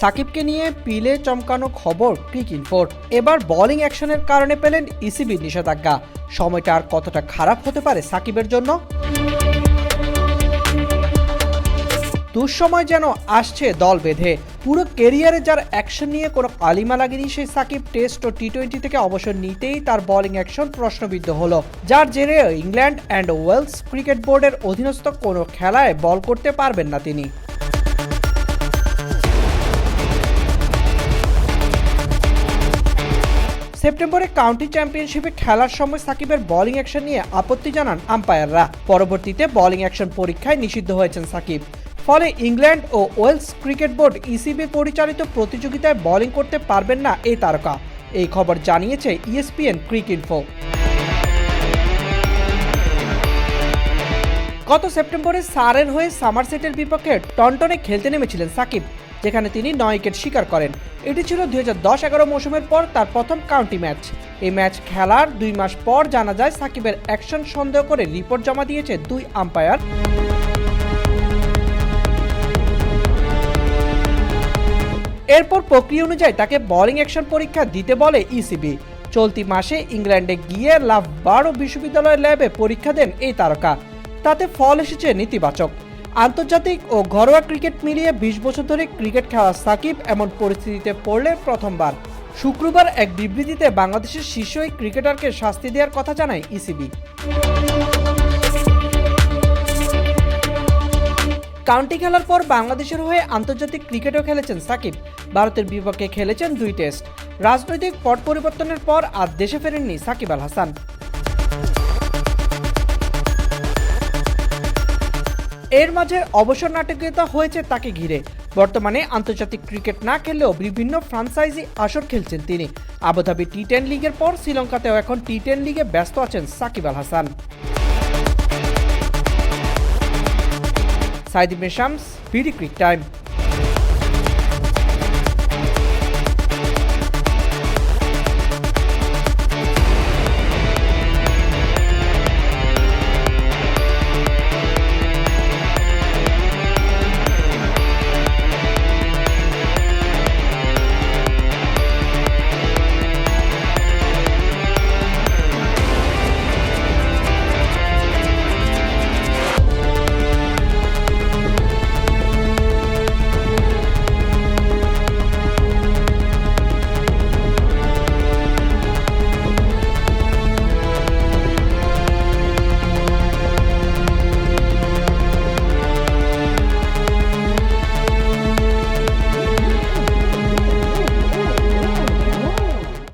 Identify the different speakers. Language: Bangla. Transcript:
Speaker 1: সাকিবকে নিয়ে পিলে চমকানো খবর ক্রিক ইনফোর এবার বোলিং অ্যাকশনের কারণে পেলেন ইসিবির নিষেধাজ্ঞা। সময়টা আর কতটা খারাপ হতে পারে সাকিবের জন্য? দুঃসময় যেন আসছে দল বেঁধে। পুরো কেরিয়ারে যার অ্যাকশন নিয়ে কোনো কালিমা লাগেনি সেই সাকিব টেস্ট ও টি টোয়েন্টি থেকে অবসর নিতেই তার বোলিং অ্যাকশন প্রশ্নবিদ্ধ হলো। যার জেরে ইংল্যান্ড অ্যান্ড ওয়েলস ক্রিকেট বোর্ডের অধীনস্থ কোনো খেলায় বল করতে পারবেন না তিনি। সেপ্টেম্বরে কাউন্টি চ্যাম্পিয়নশিপে খেলার সময় সাকিবের বোলিং অ্যাকশন নিয়ে আপত্তি জানান আম্পায়াররা পরবর্তীতে বোলিং অ্যাকশন পরীক্ষায় নিষিদ্ধ হয়েছেন সাকিব। ফলে ইংল্যান্ড ও ওয়েলস ক্রিকেট বোর্ড ইসিবি পরিচালিত প্রতিযোগিতায় বোলিং করতে পারবেন না এই তারকা। এই খবর জানিয়েছে E ইএসপিএন ক্রিক ইনফো। গত সেপ্টেম্বরে সারের হয়ে সামারসেটের বিপক্ষে টনটনে খেলতে নেমেছিলেন সাকিব। যেখানে তিনি নয় উইকেট শিকার করেন। এটি ছিল দুই হাজার দশ এগারো মৌসুমের পর তার প্রথম কাউন্টি ম্যাচ। এই ম্যাচ খেলার দুই মাস পর জানা যায় সাকিবের অ্যাকশন সন্দেহ করে রিপোর্ট জমা দিয়েছে দুই আম্পায়ার। এরপর প্রক্রিয়া অনুযায়ী তাকে বোলিং অ্যাকশন পরীক্ষা দিতে বলে ইসিবি চলতি মাসে ইংল্যান্ডে গিয়ে লাভ বারো বিশ্ববিদ্যালয় ল্যাবে পরীক্ষা দেন এই তারকা। তাতে ফল এসেছে নেতিবাচক। আন্তর্জাতিক ও ঘরোয়া ক্রিকেট মিলিয়ে বিশ বছর ধরে ক্রিকেট খেলা সাকিব এমন পরিস্থিতিতে পড়লে প্রথমবার। শুক্রবার এক বিবৃতিতে বাংলাদেশের শীর্ষ এই ক্রিকেটারকে শাস্তি দেওয়ার কথা জানায় ইসিবি। কাউন্টি খেলার পর বাংলাদেশের হয়ে আন্তর্জাতিক ক্রিকেটও খেলেছেন সাকিব। ভারতের বিপক্ষে খেলেছেন দুই টেস্ট। রাজনৈতিক পট পরিবর্তনের পর আর দেশে ফেরেননি সাকিব আল হাসান। এর মাঝে অবসর নাটকীয়তা হয়েছে তাকে ঘিরে। বর্তমানে আন্তর্জাতিক ক্রিকেট না খেললেও বিভিন্ন ফ্রান্সাইজি আসর খেলছেন তিনি। আবুধাবি টি টেন লিগের পর শ্রীলঙ্কাতেও এখন টি টেন লিগে ব্যস্ত আছেন Shakib Al Hasan. Saidib Shams BD Cric Time.